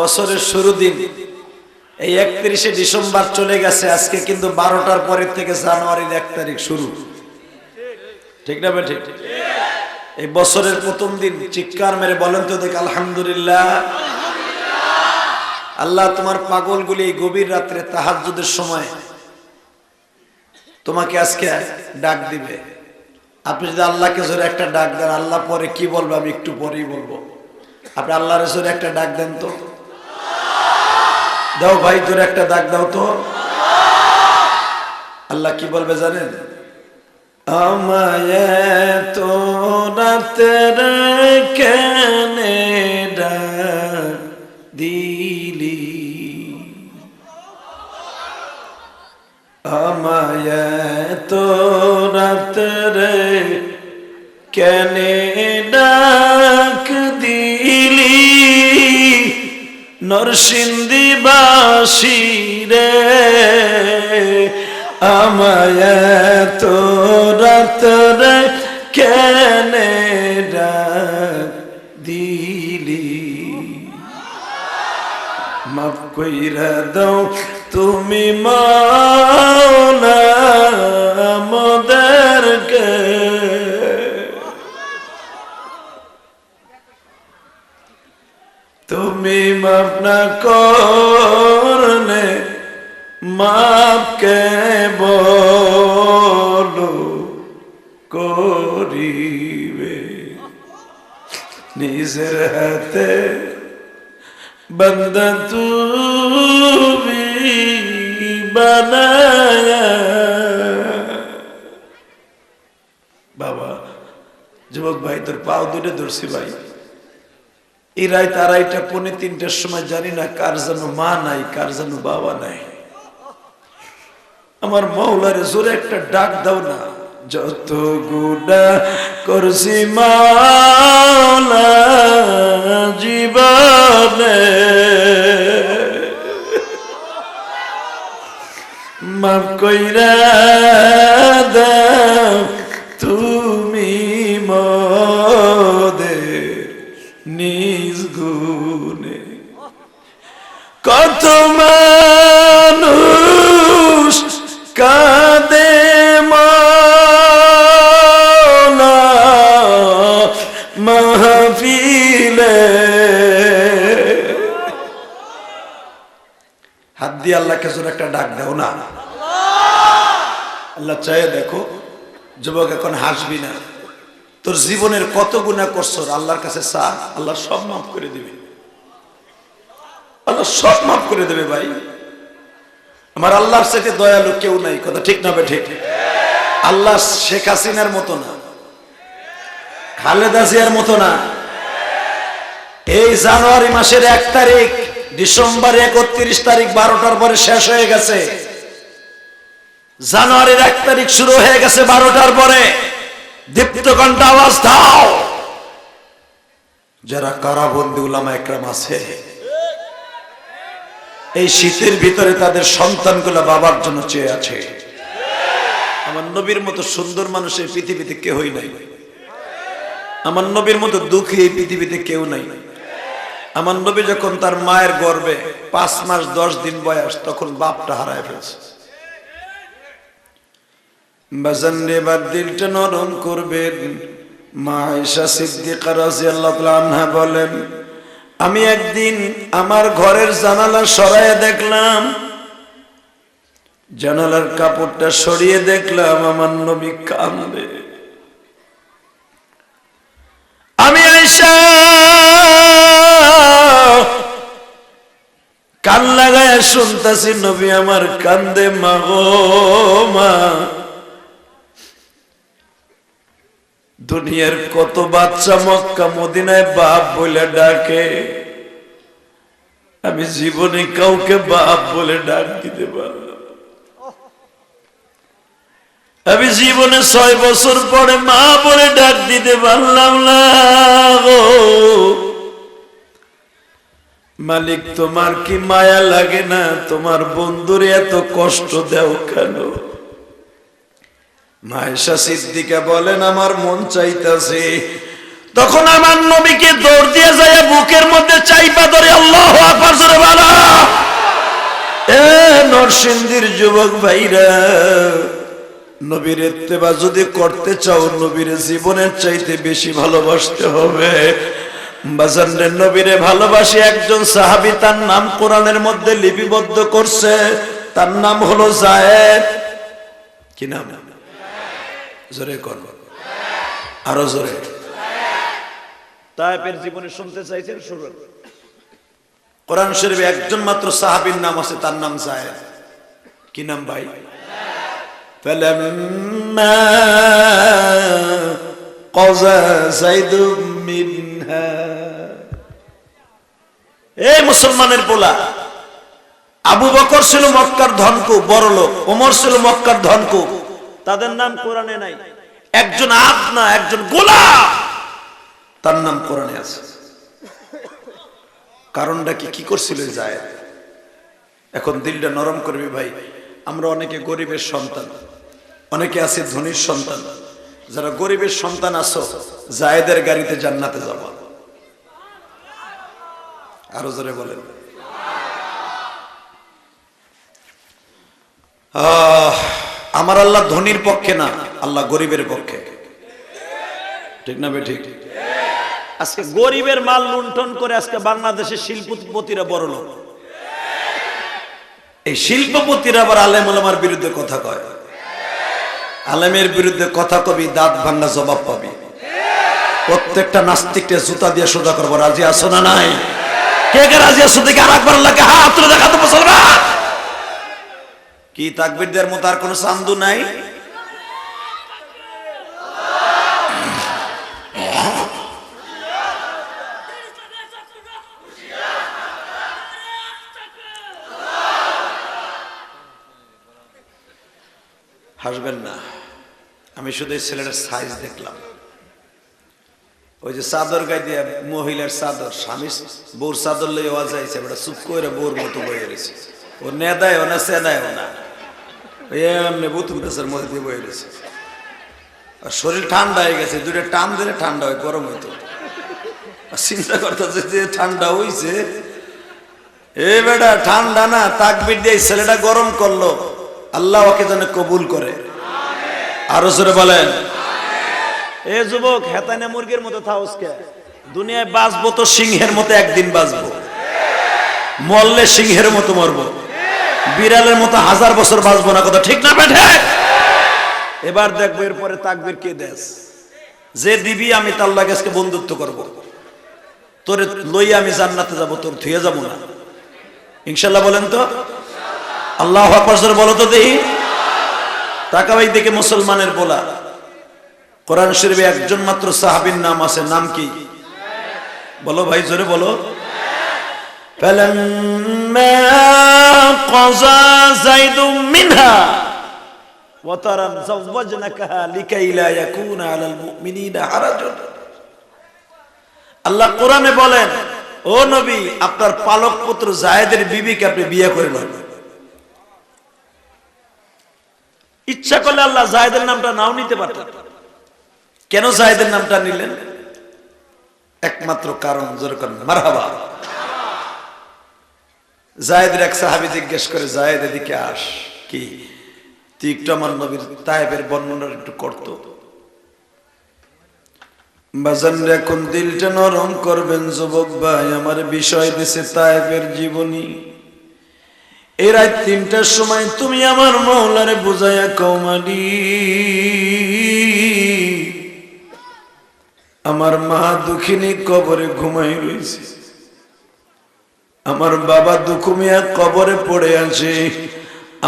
বছরের শুরু দিন। এই একত্রিশে ডিসেম্বর চলে গেছে, আজকে কিন্তু বারোটার পরের থেকে জানুয়ারির এক তারিখ শুরু। ঠিক না ভাই, ঠিক? এই বছরের প্রথম দিন, চিৎকার মেরে বলেন তো দেখ, আলহামদুলিল্লাহ। আল্লাহ তোমার পাগলগুলি এই গভীর রাত্রে তাহাজ্জুদের সময় তোমাকে আজকে ডাক দিবে। আপনি যদি আল্লাহকে জোরে একটা ডাক দেন, আল্লাহ পরে কি বলব আমি একটু পরেই বলব। আপনি আল্লাহর জোরে একটা ডাক দেন তো। দাও ভাই তোর একটা দাগ দাও তো। আল্লাহ কি বলবে জানেন? আমায় তো রাতের দিলি। আমায় তো রাতরে কেনে ডাক দিলি। নরসিংদী বাসি রে। আমায় তো রাতরে কেনে ডাক দিলি? মাফ কইরা দাও, তুমি মাওলা মোদেরকে তুমি মাফ না করলে মাপকে বলো করিবে। নিজের হাতে বন্দা তুমি বাবা, যুবক ভাই, তোর পাও দুটো ধরছি ভাই। এই রায় তারাইটা পনে তিনটার সময় জানি না কার যেন মা নাই, কার যেন বাবা নাই। আমার মৌলার জোরে একটা ডাক দাও না। যত গুডা করছি মাওলা জীবনে। মাফ কইরা দাও তুমি মদে নিজ গুণে। কত একটা ডাক দাও না। আল্লাহ চাই দেখো, যুবক এখন হাসবি না। তোর জীবনের কত গুণা করছ আল্লাহর কাছে চা, আল্লাহ সব মাফ করে দিবে। আল্লাহ সব মাফ করে দেবে ভাই। আমার আল্লাহর সাথে দয়ালু কেউ নাই, কথা ঠিক না ঠিক আল্লাহ শেখ হাসিনার মতো না, খালেদা জিয়ার মতো না। এই জানুয়ারি মাসের এক তারিখ ডিসেম্বর একত্রিশ তারিখ বারোটার পরে শেষ হয়ে গেছে। জানুয়ারির এক তারিখ শুরু হয়ে গেছে বারোটার পরে। দীপ্ত কণ্ঠ আওয়াজ দাও। যারা কারাবন্দি উলামা একরাম আছে, এই শীতের ভিতরে তাদের সন্তানগুলো বাবার জন্য চেয়ে আছে। আমার নবীর মতো সুন্দর মানুষ এই পৃথিবীতে কেউই নাই। আমার নবীর মতো দুঃখী এই পৃথিবীতে কেউ নাই নাই। আমার নবী যখন তার মায়ের গর্বে পাঁচ মাস দশ দিন বয়স, তখন বাপটা হারায় ফেলছে। দিলটা নরম করবেন। মা বলেন, আমি একদিন আমার ঘরের জানালা সরাইয়া দেখলাম, জানালার কাপড়টা সরিয়ে দেখলাম, আমার নবী কান্দে আমি আয়েশা কান লাগায় শুনতাছি, নবী আমার কান্দে মাগো মা। দুনিয়ার কত বাচ্চা মক্কা, মদিনায় বাপ বলে ডাকে। আমি জীবনে কাউকে বাপ বলে ডাক দিতে পারলাম আমি জীবনে ছয় বছর পরে মা বলে ডাক দিতে পারলাম না। মালিক, তোমার কি মায়া লাগে না? তোমার বন্ধুরে এত কষ্ট দেও কেন? মায়েশা সিদ্দিকা বলেন, আমার মন চাইতেছে। তখন আমার নবীকে দৌড় দিয়ে যায় বুকের মধ্যে চাইপা ধরে আল্লাহ নরসিংদীর যুবক ভাইরা, নবীর এত্তেবা যদি করতে চাও, নবীর জীবনের চাইতে বেশি ভালোবাসতে হবে। বাজারে নবীরে ভালোবাসি একজন সাহাবী তার নাম কোরআনের মধ্যে লিপিবদ্ধ করছে তার নাম হলো জায়েদ কি নাম জোরে কর আরো জোরে তাইপের জীবনে শুনতে চাইছেন শুনুন কোরআন শরীফে একজন মাত্র সাহাবীর নাম আছে তার নাম জায়েদ কি নাম ভাই فلما قضى زيد منها এই মুসলমানের পোলা। আবু বকর ছিল মক্কার ধনকু বড় লোক। ওমর ছিল মক্কার ধনকু তাদের নাম কোরআনে নাই। একজন আপ না, একজন গোলাম। তার নাম কোরআনে আছে। কারণটা কি? কি করছিল যায় এখন দিলটা নরম করবি ভাই। আমরা অনেকে গরিবের সন্তান। অনেকে আছে ধনীর সন্তান। যারা গরিবের সন্তান আছো, জায়েদের গাড়িতে জান্নাতে যাব। আরও জোরে বলেন। আমার আল্লাহ ধনীর পক্ষে না, আল্লাহ গরিবের পক্ষে। ঠিক না বে ঠিক? আজকে গরিবের মাল লুণ্ঠন করে আজকে বাংলাদেশের শিল্পপতিরা বড় লোক। এই শিল্পপতিরা আবার আলেম ওলামার বিরুদ্ধে কথা কয়। আলেমের বিরুদ্ধে কথা কবি, দাঁত ভাঙ্গা জবাব পাবি। প্রত্যেকটা নাস্তিককে জুতা দিয়ে সোজা করব, রাজি আছো না নাই? কে কে রাজি আছো দেখে আর একবার লাগে হাত তুলে দেখাতে মুসলমান? কি তাকবির দেওয়ার মতো আর কোনো চান্দু নাই? হাসবেন না। আমি শুধু এই ছেলেটার সাইজ দেখলাম। ওই যে চাদর গায়ে দিয়ে মহিলার চাদর, স্বামী বোর চাদর লই ওয়া যাইছে বেটা চুপ করে বোর মতো বয়ে রয়েছে ও নেদায় ও না সেদায় না। ওই এমনি বুতুক দেশের মধ্যে দিয়ে বয়ে রয়েছে আর শরীর ঠান্ডা হয়ে গেছে দুটো টান দিলে ঠান্ডা হয়, গরম হইতো। চিন্তা করতেছে যে ঠান্ডা হইছে। এ বেটা, ঠান্ডা না, তাকবির দিয়ে ছেলেটা গরম করল। আল্লাহ ওকে যেন কবুল করে। আরও জোরে বলেন। এ যুবক, হেতানে মুরগির মতো থাউসকে দুনিয়ায় বাঁচবো তো সিংহের মতো একদিন বাঁচবো। মরলে সিংহের মতো মরবো। বিড়ালের মতো হাজার বছর বাঁচবো না, কথা ঠিক না বেঠে? এবার দেখব এরপরে তাকবির কে দেশ। যে দিবি আমি তার লাগে বন্ধুত্ব করব। তোরে লইয়া আমি জান্নাতে যাব, তোর থুয়ে যাব না। ইনশাল্লাহ বলেন তো? আল্লাহ বলো তো দেখি। তাকাবাই দেখে মুসলমানের বলা। কোরআন শরীফে একজন মাত্র সাহাবির নাম আছে, নাম কি? বলো ভাই, জোরে বলো। আল্লাহ কোরআনে বলেন, ও নবী, আপনার পালক পুত্র জাহেদের বিবিকে আপনি বিয়ে করে ইচ্ছা করলে আল্লাহ জাহেদের নামটা নাও নিতে পারতেন। কেন জায়েদের নামটা নিলেন? একমাত্র কারণ যেরকম মারহাবা। জায়েদের এক সাহাবি জিজ্ঞেস করে, জায়েদ, এদিকে আস। কি? তুই একটু আমার নবীর তায়েবের বর্ণনা একটু দিলটা নরম করবেন যুবক ভাই, আমার বিষয় দিছে তায়েবের জীবনী। এই তিনটার সময় তুমি আমার মৌলারে বুঝাইয়া কৌমালি আমার মা দুঃখিনী কবরে ঘুমাই রয়েছে। আমার বাবা দুখুমিয়া কবরে পড়ে আছে।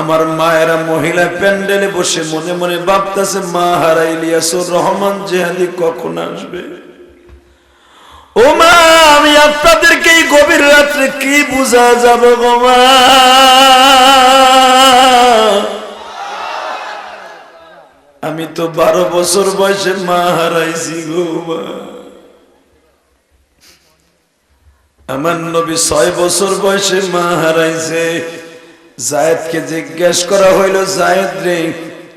আমার মায়েরা মহিলা প্যান্ডেলে বসে মনে মনে ভাবতেছে, মা হারাইলিয়াসুর রহমান জেহাদি কখন আসবে? ও মা, আমি আপনাদেরকে এই গভীর রাত্রে কি বুঝা যাব গো মা? আমি তো বারো বছর বয়সে মা হারাইছি গো আমার নবী ছয় বছর বয়সে মা হারাইছে। জায়েদকে জিজ্ঞেস করা হইল, জায়েদ রে,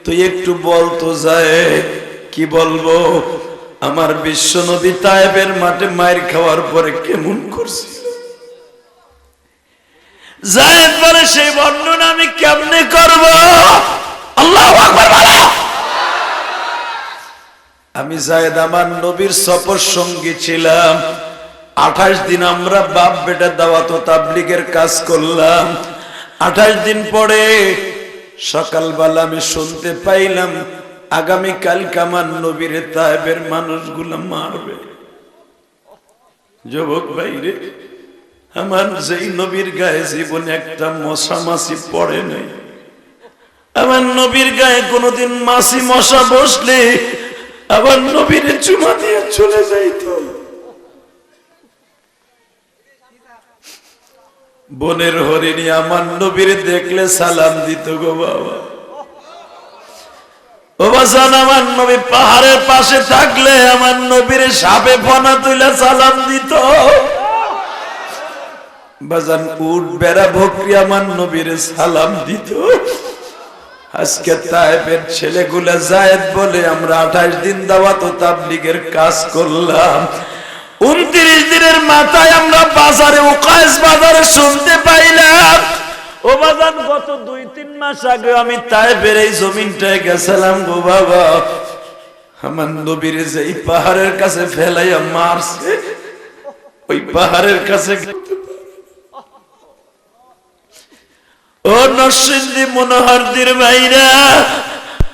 তুই একটু বল তো জায়েদ, কি বলব? আমার বিশ্ব নবী তায়েবের মাঠে মায়ের খাওয়ার পরে কেমন করছিল? জায়েদ বলে, সেই বর্ণনা আমি কেমনে করব? আল্লাহ আকবার বলো। আমি জায়েদ আমার নবীর সফর সঙ্গী ছিলাম। আঠাশ দিন আমরা বাপ বেটা দাওয়াত তাবলিগের কাজ করলাম। আঠাশ দিন পরে সকালবেলা আমি শুনতে পাইলাম, আগামী কালকে আমার নবীর তাইবের মানুষগুলো মারবে। যুবক ভাইরে, আমার যেই নবীর গায়ে জীবনে একটা মশা মাসি পড়ে নাই। আমার নবীর গায়ে কোনোদিন মাসি মশা বসলে আবার নবীর চুমা দিয়ে চলে যাইতো। বনের হরিণী আমার নবীর দেখলে সালাম দিত গো বাবা। আমার নবী পাহাড়ের পাশে থাকলে আমার নবীর সাপে ফনা তুলে সালাম দিত। বাজান উট বেড়া ভক্রি আমার নবীর সালাম দিত। আজকে তাইবের ছেলেগুলা জায়েদ বলে আমরা আঠাশ দিন দাওয়াত ও তাবলিগের কাজ করলাম। উনত্রিশ দিনের মাথায় আমরা বাজারে উকাইশ বাজারে শুনতে পাইলাম গত দুই, তিন মাস আগে আমি এই গেছিলাম গো বাবা। আমার যে পাহাড়ের কাছে ফেলাইয়া ওই পাহাড়ের কাছে ও নরসিংদী মনোহরদির ভাইরা,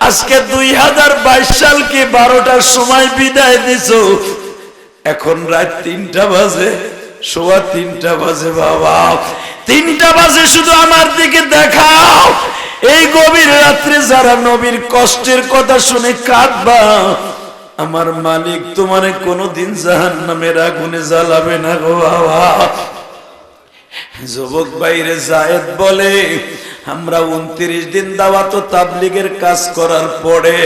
আজকে দুই হাজার বাইশ সালকে বারোটার সময় বিদায় দিছ? এখন রাত তিনটা বাজে, সোয়া তিনটা বাজে বাবা। তিনটা বাজে শুধু আমার দিকে দেখাও। এই গভীর রাত্রে যারা নবীর কষ্টের কথা শুনে কাঁদবা, আমার মালিক তোমার কোনোদিন জাহান নামের আগুনে জ্বালাবে না গো বাবা। যুবক বাইরে জায়েদ বলে, আমরা উনত্রিশ দিন দাওয়াত ও তাবলিগের কাজ করার পরে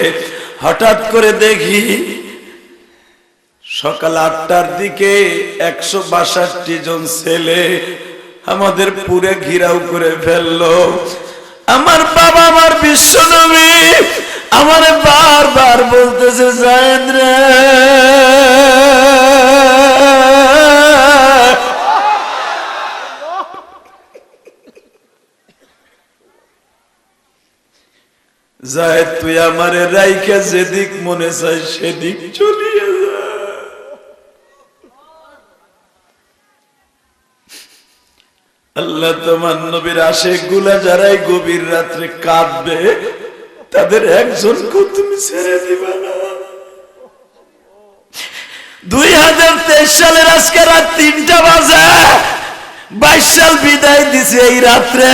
হঠাৎ করে দেখি সকাল আটটার দিকে একশো বাষট্টি জন ছেলে আমাদের পুরে ঘিরাও করে ফেলল। আমার বাবা আমার বিশ্বনবী আমার বারবার যায়, তুই আমারে রাইখা যেদিক মনে চাই সেদিক চলিয়ে আল্লাহ তোমার নবীর আশেকগুলা যারাই গভীর রাত্রে কাঁদবে, তাদের একজনকে তুমি ছেড়ে দিবা না। দুই হাজার তেইশ সালের আজকে রাত তিনটা বাজে, বাইশ সাল বিদায় দিছে এই রাত্রে।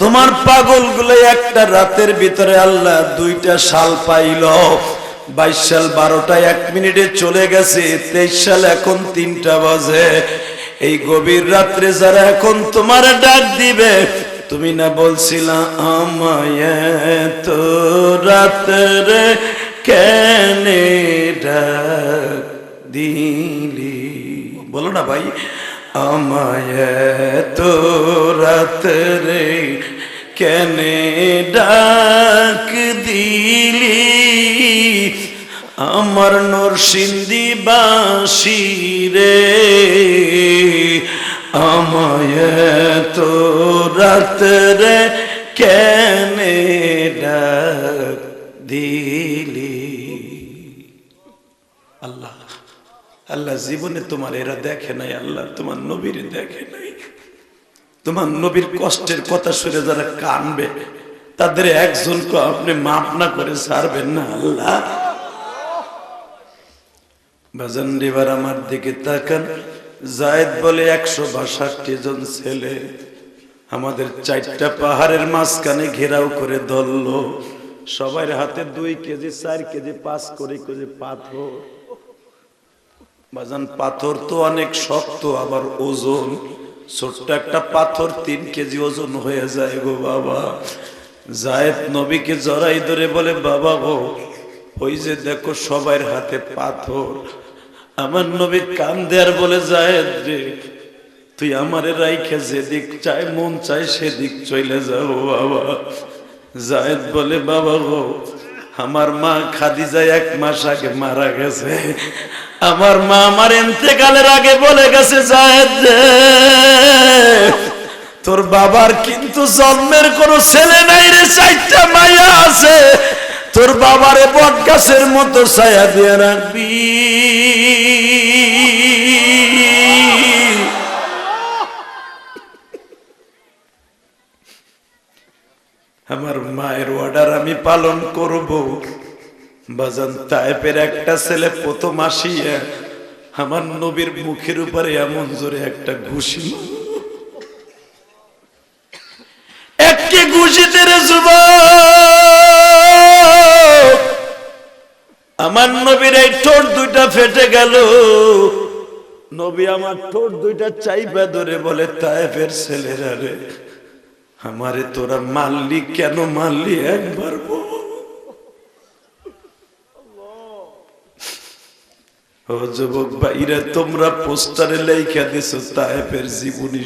তোমার পাগলগুলো একটা রাতের ভিতরে আল্লাহ দুইটা সাল পাইল। বাইশ সাল বারোটা, এক মিনিটে চলে গেছে, তেইশ সাল এখন তিনটা বাজে। এই গভীর রাত্রে যারা এখন তোমার ডাক দিবে, তুমি না বলছিলা আমায় তো রাত্রে কেনে ডাক দিলি? বলো না ভাই। আমায় তো রাত্রে ডাক দিলি? আমার নরসিন্দি বাসি রে আমায় তো রাত্রে কেনে ডাক আল্লাহ জীবনে তোমার এরা দেখে নাই, আল্লাহ তোমার নবীর দেখে নাই। তোমার নবীর কষ্টের কথা শুনে যারা কানবে, তাদের একজনকে আপনি মাপ না করে ছাড়বেন না, আল্লাহ। বাজান এবার আমার দিকে তাকান, জায়দ বলে, একশো বাষট্টি জন ছেলে, আমাদের চারটা পাহাড়ের মাঝখানে ঘেরাও করে ধরলো। সবার হাতে দুই কেজি, চার কেজি, পাঁচ করে কেজি পাথর। বাজান, পাথর তো অনেক শক্ত, আবার ওজন। ছোট্ট একটা পাথর তিন কেজি ওজন হয়ে যায় গো বাবা। জায়েদ নবীকে জড়াই ধরে বলে, বাবা গো, ওই যে দেখো সবার হাতে পাথর। আমার নবী কান দেয়ার বলে, জায়েদ রে, তুই আমারে রাইখে যেদিক চাই মন চাই সেদিক চলে যাব বাবা। জায়েদ বলে, বাবা গো, আমার মা খাদিজা এক মাস আগে মারা গেছে। আমার মা আমার এতেকালের আগে বলে গেছে জায়েদ রে, তোর বাবার কিন্তু জন্মের কোনো ছেলে নাই রে চারটা মায়া আছে। তোর বাবারে বট গাছের মতো ছায়া দিয়ে রাখবি। আমার মায়ের অর্ডার আমি পালন করব। বাজান তাইপের একটা ছেলে প্রথম আসিয়া আমার নবীর মুখের উপরে এমন জোরে একটা ঘুষি। একটি ঘুষিতে রে আমার নবীর এই ঠোঁট দুইটা ফেটে গেল নবী আমার ঠোঁট দুইটা চাইপা ধরে বলে তাইফের ছেলেরা রে, আমারে তোরা মারলি কেন মারলি একবার বল। তোমরা পোস্টারে দিছো জীবনী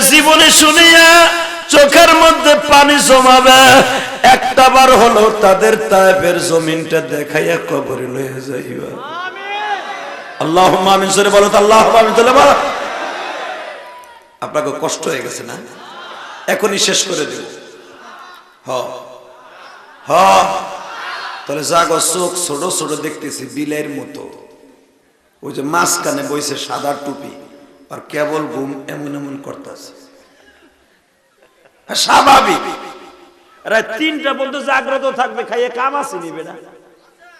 জীবনী শুনিয়া চোখের মধ্যে পানি জমাবে, একটা বার হলো তাদের তায়েফের জমিনটা দেখাইয়া কবরে লয়ে যাইবা। আল্লাহ সরে বলো তো আল্লাহ আমিন বলো। আপনাকে কষ্ট হয়ে গেছে না? এখনই শেষ করে দেব। হ হ। তাহলে জাগো চোখ ছোট ছোট দেখতেছি বিলের মতো। ওই যে মাঝখানে বইছে সাদা টুপি আর কেবল ঘুম এমন এমন করতেছে। স্বাভাবিক। রাত তিনটা পর্যন্ত জাগ্রত থাকবে খাইয়ে কাম আসেনি বেটা।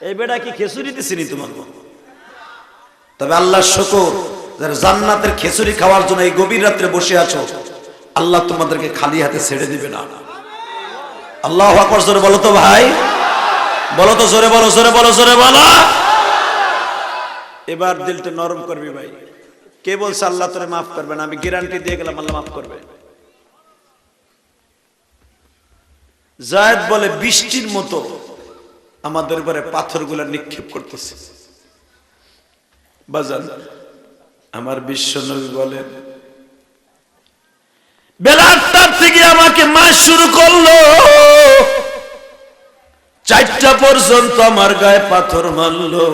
এই বেটা কি খেসুরি দিছিনি তোমার তবে আল্লাহ শকর যারা জান্নাতের খেচুরি খাওয়ার জন্য এই গভীর রাত্রে বসে আছো আল্লাহ তোমাদেরকে খালি হাতে ছেড়ে দিবে না। আল্লাহ আকবর বলো তো ভাই। বলো তো জোরে বলো জোরে বলো জোরে বলো। এবার দিলটা নরম করবি ভাই। কে বলছে, আল্লাহ তোরে মাফ করবে না, আমি গ্যারান্টি দিয়ে গেলাম, আল্লাহ মাফ করবে। জায়দ বলে, বৃষ্টির মতো আমাদের উপরে পাথরগুলো নিক্ষেপ করতেছে। বাজান, আমার বিশ্ব নবী বলেন বেলা আটটার থেকে আমাকে মাস শুরু করল। চারটা পর্যন্ত আমার গায়ে পাথর মারলো।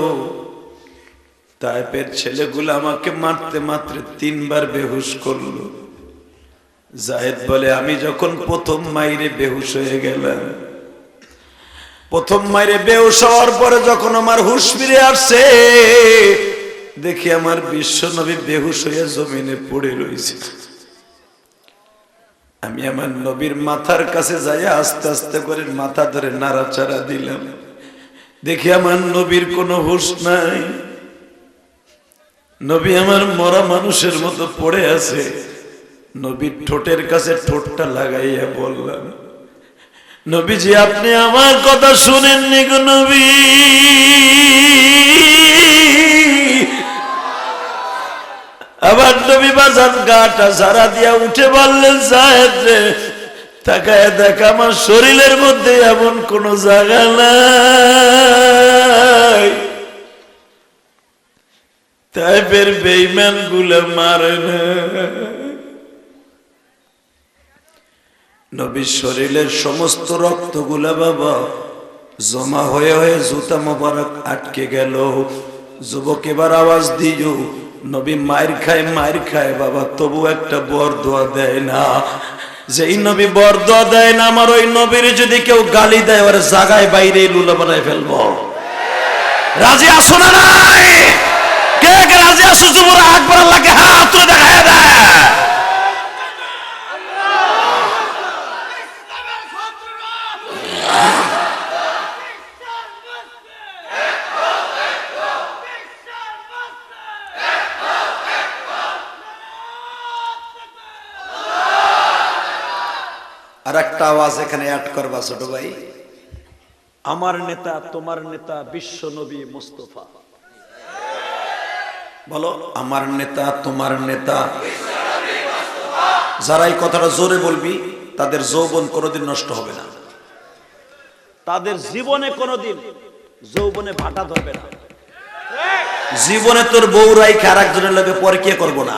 তাইপের ছেলেগুলো আমাকে মারতে মাত্র তিনবার বেহুশ করল। জাহেদ বলে, আমি যখন প্রথম মাইরে বেহুশ হয়ে গেলাম। প্রথম মাইরে বেহুশ হওয়ার পরে যখন আমার হুশ ফিরে আসছে, দেখি আমার বিশ্ব নবী বেহুশ হয়ে জমিনে পড়ে রয়েছে। আমি আমার নবীর মাথার কাছে যাই আস্তে আস্তে করে মাথা ধরে নাড়াচাড়া দিলাম। দেখি আমার নবীর কোনো হুশ নাই। নবী আমার মরা মানুষের মতো পড়ে আছে। নবীর ঠোঁটের কাছে ঠোঁটটা লাগাইয়া বললাম, নবীজি, আপনি আমার কথা শুনেননি গো নবী। আবার নবী বাজান গাটা সারা দিয়া উঠে বললেন, সাহেব রে, তাকায় দেখ, আমার শরীরের মধ্যে এমন কোন জায়গা নাই। তাইপের বেইমানগুলো মারে না। নবীর শরীরের সমস্ত রক্তগুলা বাবা জমা হয়ে হয়ে জুতা মোবারক আটকে গেল। যুবক এবার আওয়াজ দিও নবী মায়ের খায় মায়ের খায়, বাবা, তবু একটা বর দোয়া দেয় না। যেই নবী বর দোয়া দেয় না, আমার ওই নবীর যদি কেউ গালি দেয়, ওর জাগায় বাইরে লুলা বানায় ফেলব। রাজি আসো না কে কে রাজি আসো যুবরা আকবর আল্লাহকে হাত দেখায় দেয় একটা আওয়াজ এখানে অ্যাড করবা ছোট ভাই। আমার নেতা তোমার নেতা বিশ্ব নবী মুস্তফা। বলো আমার নেতা তোমার নেতা যারা এই কথাটা জোরে বলবি তাদের যৌবন কোনোদিন নষ্ট হবে না। তাদের জীবনে কোনোদিন যৌবনে ভাটা ধরবে না। জীবনে তোর বউ রাইখে আর একজনের লোকে পরে কে করব না?